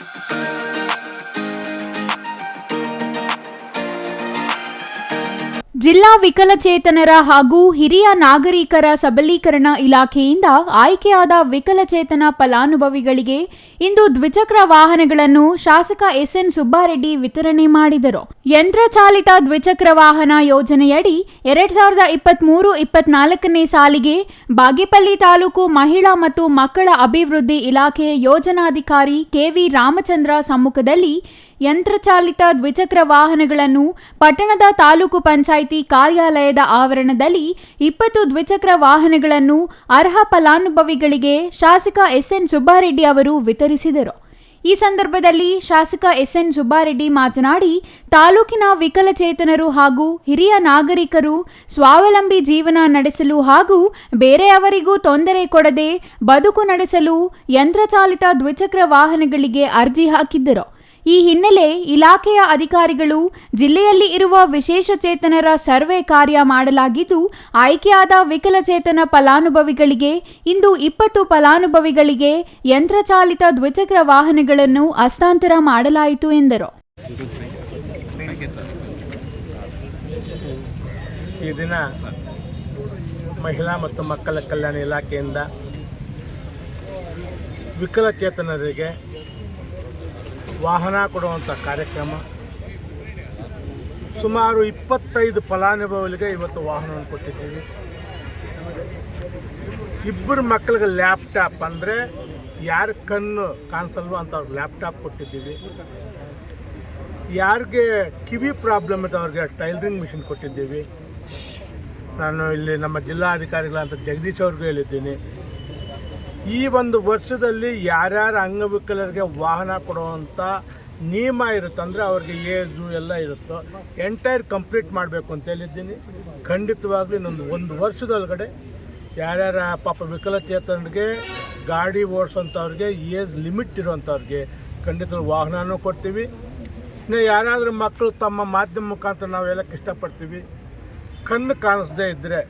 Música ಜಿಲ್ಲಾ ವಿಕಲಚೇತನರ ಹಾಗೂ ಹಿರಿಯ ನಾಗರಿಕರ ಸಬಲೀಕರಣ ಇಲಾಖೆಯಿಂದ ಆಯ್ಕೆಯಾದ ವಿಕಲಚೇತನ ಫಲಾನುಭವಿಗಳಿಗೆ ಇಂದು ದ್ವಿಚಕ್ರ ವಾಹನಗಳನ್ನು ಶಾಸಕ ಎಸ್ಎನ್ ಸುಬ್ಬಾರೆಡ್ಡಿ ವಿತರಣೆ ಮಾಡಿದರು. ಯಂತ್ರಚಾಲಿತ ದ್ವಿಚಕ್ರ ವಾಹನ ಯೋಜನೆಯಡಿ ಎರಡ್ ಸಾವಿರದ ಇಪ್ಪತ್ಮೂರು ಇಪ್ಪತ್ನಾಲ್ಕನೇ ಸಾಲಿಗೆ ಬಾಗೇಪಲ್ಲಿ ತಾಲೂಕು ಮಹಿಳಾ ಮತ್ತು ಮಕ್ಕಳ ಅಭಿವೃದ್ಧಿ ಇಲಾಖೆ ಯೋಜನಾಧಿಕಾರಿ ಕೆವಿ ರಾಮಚಂದ್ರ ಸಮ್ಮುಖದಲ್ಲಿ ಯಂತ್ರಚಾಲಿತ ದ್ವಿಚಕ್ರ ವಾಹನಗಳನ್ನು ಪಟ್ಟಣದ ತಾಲೂಕು ಪಂಚಾಯಿತಿ ಕಾರ್ಯಾಲಯದ ಆವರಣದಲ್ಲಿ ಇಪ್ಪತ್ತು ದ್ವಿಚಕ್ರ ವಾಹನಗಳನ್ನು ಅರ್ಹ ಫಲಾನುಭವಿಗಳಿಗೆ ಶಾಸಕ ಎಸ್ಎನ್ ಸುಬ್ಬಾರೆಡ್ಡಿ ಅವರು ವಿತರಿಸಿದರು. ಈ ಸಂದರ್ಭದಲ್ಲಿ ಶಾಸಕ ಎಸ್ಎನ್ ಸುಬ್ಬಾರೆಡ್ಡಿ ಮಾತನಾಡಿ, ತಾಲೂಕಿನ ವಿಕಲಚೇತನರು ಹಾಗೂ ಹಿರಿಯ ನಾಗರಿಕರು ಸ್ವಾವಲಂಬಿ ಜೀವನ ನಡೆಸಲು ಹಾಗೂ ಬೇರೆಯವರಿಗೂ ತೊಂದರೆ ಕೊಡದೆ ಬದುಕು ನಡೆಸಲು ಯಂತ್ರಚಾಲಿತ ದ್ವಿಚಕ್ರ ವಾಹನಗಳಿಗೆ ಅರ್ಜಿ ಹಾಕಿದ್ದರು. ಈ ಹಿನ್ನೆಲೆ ಇಲಾಖೆಯ ಅಧಿಕಾರಿಗಳು ಜಿಲ್ಲೆಯಲ್ಲಿ ಇರುವ ವಿಶೇಷ ಚೇತನರ ಸರ್ವೆ ಕಾರ್ಯ ಮಾಡಲಾಗಿದ್ದು, ಆಯ್ಕೆಯಾದ ವಿಕಲಚೇತನ ಫಲಾನುಭವಿಗಳಿಗೆ, ಇಂದು ಇಪ್ಪತ್ತು ಫಲಾನುಭವಿಗಳಿಗೆ ಯಂತ್ರಚಾಲಿತ ದ್ವಿಚಕ್ರ ವಾಹನಗಳನ್ನು ಹಸ್ತಾಂತರ ಮಾಡಲಾಯಿತು ಎಂದರು. ಈ ದಿನ ಮಹಿಳಾ ಮತ್ತು ಮಕ್ಕಳ ಕಲ್ಯಾಣ ಇಲಾಖೆಯಿಂದ ವಿಕಲಚೇತನರಿಗೆ ವಾಹನ ಕೊಡುವಂಥ ಕಾರ್ಯಕ್ರಮ. ಸುಮಾರು ಇಪ್ಪತ್ತೈದು ಫಲಾನುಭವಿಗಳಿಗೆ ಇವತ್ತು ವಾಹನವನ್ನು ಕೊಟ್ಟಿದ್ದೀವಿ. ಇಬ್ಬರು ಮಕ್ಕಳಿಗೆ ಲ್ಯಾಪ್ಟಾಪ್ ಅಂದರೆ ಯಾರ ಕಣ್ಣು ಕಾಣಿಸಲ್ವ ಅಂತ ಅವ್ರಿಗೆ ಲ್ಯಾಪ್ಟಾಪ್ ಕೊಟ್ಟಿದ್ದೀವಿ. ಯಾರಿಗೆ ಕಿವಿ ಪ್ರಾಬ್ಲಮ್ ಇದೆ ಅವ್ರಿಗೆ ಟೈಲರಿಂಗ್ ಮಿಷಿನ್ ಕೊಟ್ಟಿದ್ದೀವಿ. ನಾನು ಇಲ್ಲಿ ನಮ್ಮ ಜಿಲ್ಲಾಧಿಕಾರಿಗಳಂತ ಜಗದೀಶ್ ಅವ್ರಿಗೂ ಹೇಳಿದ್ದೀನಿ. ಈ ಒಂದು ವರ್ಷದಲ್ಲಿ ಯಾರ್ಯಾರ ಅಂಗವಿಕಲರಿಗೆ ವಾಹನ ಕೊಡುವಂಥ ನಿಯಮ ಇರುತ್ತೆ, ಅಂದರೆ ಅವ್ರಿಗೆ ಏಜು ಎಲ್ಲ ಇರುತ್ತೋ, ಎಂಟೈರ್ ಕಂಪ್ಲೀಟ್ ಮಾಡಬೇಕು ಅಂತ ಹೇಳಿದ್ದೀನಿ. ಖಂಡಿತವಾಗ್ಲೂ ಇನ್ನೊಂದು ಒಂದು ವರ್ಷದೊಳಗಡೆ ಯಾರ್ಯಾರ ಪಾಪ ವಿಕಲಚೇತನರಿಗೆ ಗಾಡಿ ಓಡಿಸೋಂಥವ್ರಿಗೆ ಏಜ್ ಲಿಮಿಟ್ ಇರೋವಂಥವ್ರಿಗೆ ಖಂಡಿತ ವಾಹನನೂ ಕೊಡ್ತೀವಿ. ಇನ್ನು ಯಾರಾದರೂ ಮಕ್ಕಳು ತಮ್ಮ ಮಾಧ್ಯಮ ಮುಖಾಂತರ ನಾವು ಹೇಳಕ್ಕೆ ಇಷ್ಟಪಡ್ತೀವಿ. ಕಣ್ಣು ಕಾಣಿಸ್ದೇ ಇದ್ದರೆ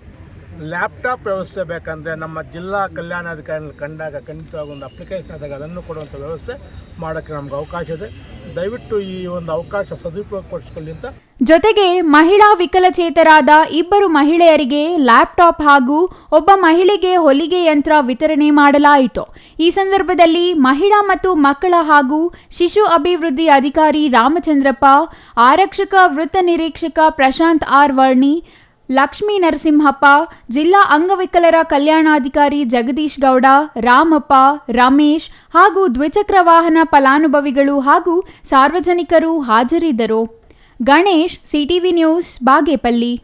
ಲ್ಯಾಪ್ಟಾಪ್ ವ್ಯವಸ್ಥೆ ಬೇಕಂದರೆ ನಮ್ಮ ಜಿಲ್ಲಾ ಕಲ್ಯಾಣಾಧಿಕಾರಿಗಳು ಕಂಡಾಗ ಖಂಡಿತವಾಗಿ ಒಂದು ಅಪ್ಲಿಕೇಶನ್ ಆದಾಗ ಅದನ್ನು ಕೊಡುವಂಥ ವ್ಯವಸ್ಥೆ ಮಾಡೋಕ್ಕೆ ನಮ್ಗೆ ಅವಕಾಶ ಇದೆ. ದಯವಿಟ್ಟು ಈ ಒಂದು ಅವಕಾಶ ಸದುಪಯೋಗಪಡಿಸ್ಕೊಳ್ಳಿ ಅಂತ ಜೊತೆಗೆ ಮಹಿಳಾ ವಿಕಲಚೇತರಾದ ಇಬ್ಬರು ಮಹಿಳೆಯರಿಗೆ ಲ್ಯಾಪ್ಟಾಪ್ ಹಾಗೂ ಒಬ್ಬ ಮಹಿಳೆಗೆ ಹೊಲಿಗೆ ಯಂತ್ರ ವಿತರಣೆ ಮಾಡಲಾಯಿತು. ಈ ಸಂದರ್ಭದಲ್ಲಿ ಮಹಿಳಾ ಮತ್ತು ಮಕ್ಕಳ ಹಾಗೂ ಶಿಶು ಅಭಿವೃದ್ಧಿ ಅಧಿಕಾರಿ ರಾಮಚಂದ್ರಪ್ಪ, ಆರಕ್ಷಕ ವೃತ್ತ ನಿರೀಕ್ಷಕ ಪ್ರಶಾಂತ್ ಆರ್ ವರ್ಣಿ ಲಕ್ಷ್ಮೀ ನರಸಿಂಹಪ್ಪ, ಜಿಲ್ಲಾ ಅಂಗವಿಕಲರ ಕಲ್ಯಾಣಾಧಿಕಾರಿ ಜಗದೀಶ್ ಗೌಡ, ರಾಮಪ್ಪ, ರಮೇಶ್ ಹಾಗೂ ದ್ವಿಚಕ್ರ ವಾಹನ ಫಲಾನುಭವಿಗಳು ಹಾಗೂ ಸಾರ್ವಜನಿಕರು ಹಾಜರಿದ್ದರು. Ganesh, CTV news, Bagepalli.